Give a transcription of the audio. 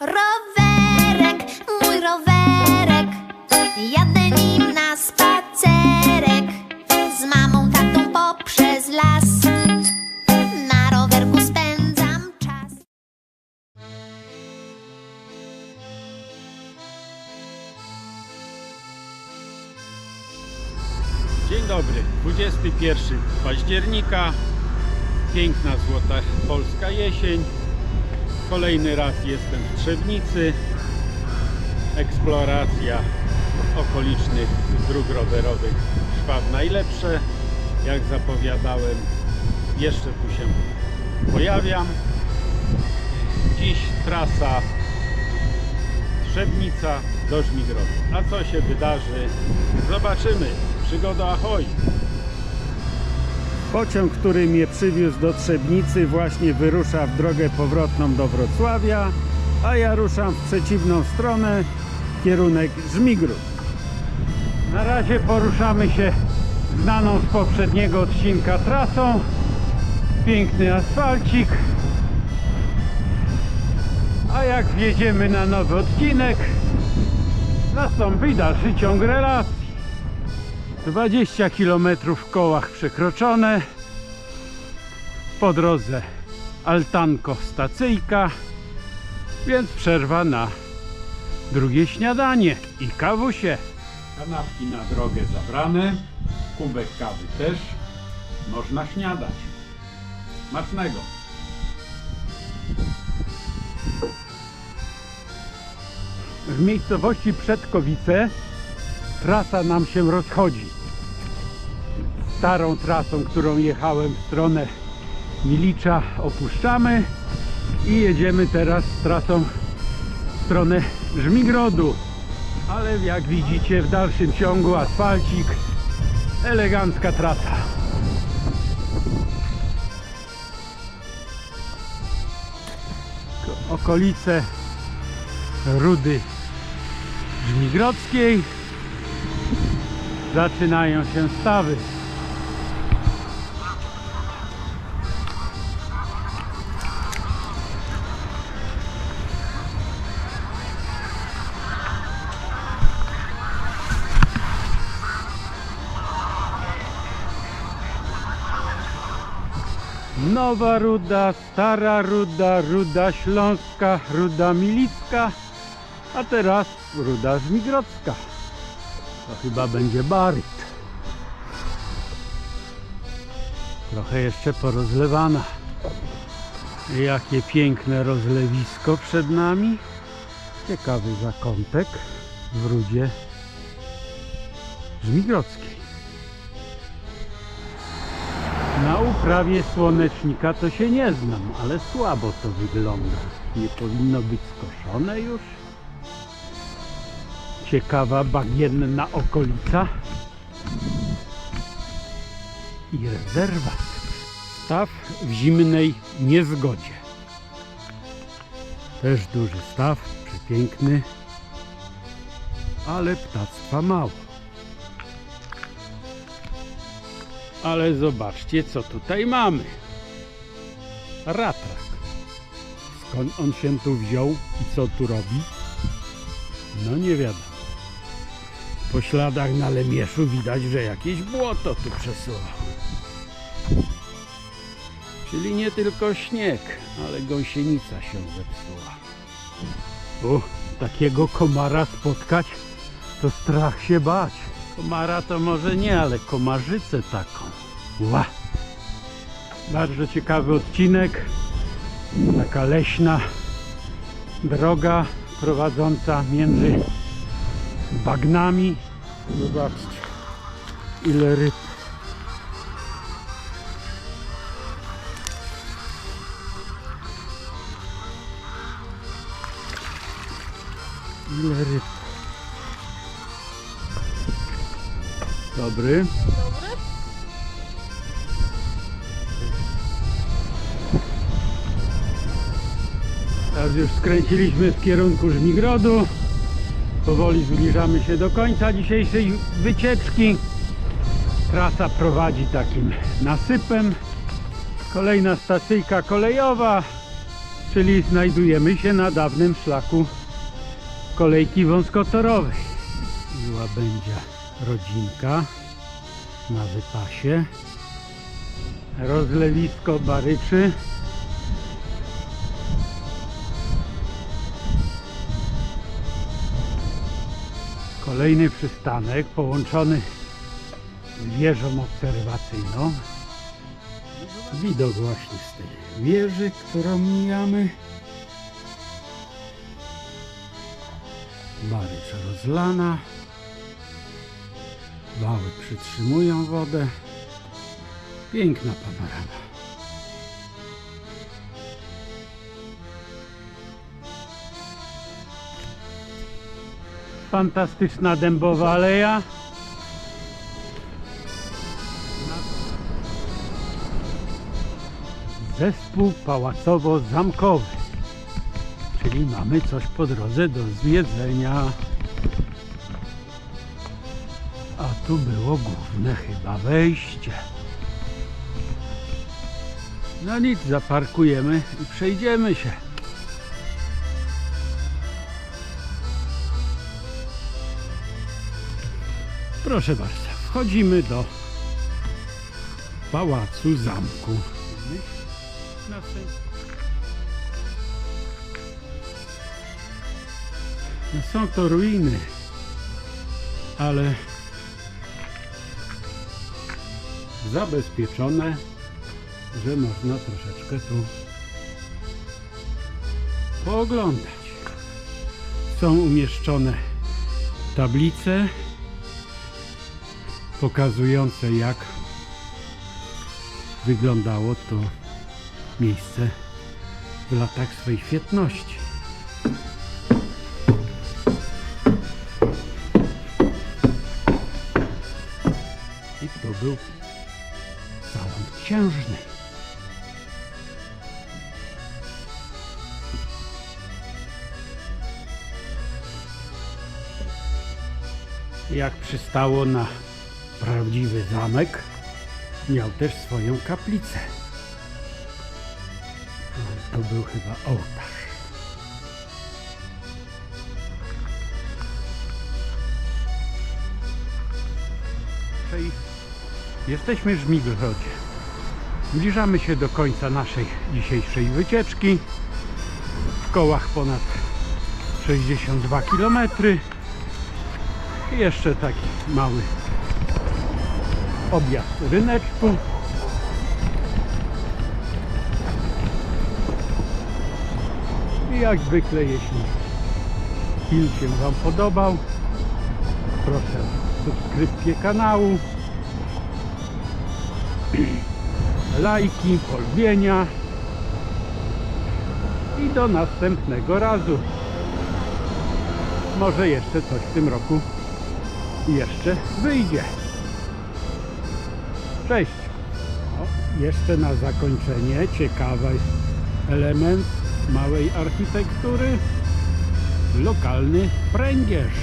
Rowerek, mój rowerek, jadę nim na spacerek. Z mamą, tatą poprzez las, na rowerku spędzam czas. Dzień dobry, 21 października, piękna złota polska jesień. Kolejny raz jestem w Trzebnicy. Eksploracja okolicznych dróg rowerowych trwa w najlepsze. Jak zapowiadałem, jeszcze tu się pojawiam. Dziś trasa Trzebnica do Żmigrodu. A co się wydarzy? Zobaczymy. Przygoda ahoj! Pociąg, który mnie przywiózł do Trzebnicy właśnie wyrusza w drogę powrotną do Wrocławia, a ja ruszam w przeciwną stronę, kierunek Żmigród. Na razie poruszamy się znaną z poprzedniego odcinka trasą. Piękny asfalcik. A jak wjedziemy na nowy odcinek, nastąpi dalszy ciąg relacji. 20 km w kołach przekroczone. Po drodze altanko stacyjka, więc przerwa na drugie śniadanie i kawusie. Kanapki na drogę zabrane, kubek kawy też. Można śniadać. Smacznego. W miejscowości Przedkowice trasa nam się rozchodzi. Starą trasą, którą jechałem w stronę Milicza opuszczamy i jedziemy teraz trasą w stronę Żmigrodu. Ale jak widzicie w dalszym ciągu asfalcik, elegancka trasa. Ko- Okolice Rudy Żmigrodzkiej zaczynają się stawy. Nowa Ruda, Stara Ruda, Ruda Śląska, Ruda Milicka, a teraz Ruda Żmigrodzka. To chyba będzie baryt. Trochę jeszcze porozlewana. Jakie piękne rozlewisko przed nami. Ciekawy zakątek w Rudzie Żmigrodzkiej. Na uprawie słonecznika to się nie znam, ale słabo to wygląda. Nie powinno być skoszone już ciekawa, bagienna okolica i rezerwat. Staw w zimnej niezgodzie. Też duży staw, przepiękny, ale ptactwa mało. Ale zobaczcie, co tutaj mamy. Ratrak. Skąd on się tu wziął i co tu robi? No nie wiadomo. Po śladach na Lemieszu widać, że jakieś błoto tu przesuwał. Czyli nie tylko śnieg, ale gąsienica się zepsuła. U, takiego komara spotkać, to strach się bać. Komara to może nie, ale komarzycę taką. Ła! Bardzo ciekawy odcinek. Taka leśna droga prowadząca między bagnami. Zobaczcie, ile ryb. Ile ryb. Dobry. Teraz już skręciliśmy w kierunku Żmigrodu. Powoli zbliżamy się do końca dzisiejszej wycieczki. Trasa prowadzi takim nasypem. Kolejna stacyjka kolejowa. czyli znajdujemy się na dawnym szlaku kolejki wąskotorowej. Była będzie rodzinka na wypasie. Rozlewisko Baryczy. Kolejny przystanek połączony z wieżą obserwacyjną. Widok właśnie z tej wieży, którą mijamy. Barycz rozlana. Wały przytrzymują wodę. Piękna panorama. Fantastyczna dębowa aleja. Zespół pałacowo-zamkowy. Czyli mamy coś po drodze do zwiedzenia. A tu było główne chyba wejście. No nic, zaparkujemy i przejdziemy się. Proszę bardzo, wchodzimy do pałacu zamku. No są to ruiny, ale zabezpieczone, że można troszeczkę tu pooglądać. Są umieszczone tablice pokazujące jak wyglądało to miejsce w latach swojej świetności. I to był salon księżny. Jak przystało na prawdziwy zamek, miał też swoją kaplicę. To był chyba ołtarz. Czyli Jesteśmy w Żmigrodzie. Zbliżamy się do końca naszej dzisiejszej wycieczki. W kołach ponad 62 km. I jeszcze taki mały objazd ryneczku. I jak zwykle, jeśli film się Wam podobał, proszę o subskrypcję kanału, lajki, polubienia i do następnego razu. Może jeszcze coś w tym roku jeszcze wyjdzie. Cześć! Jeszcze na zakończenie ciekawy element małej architektury lokalny pręgierz.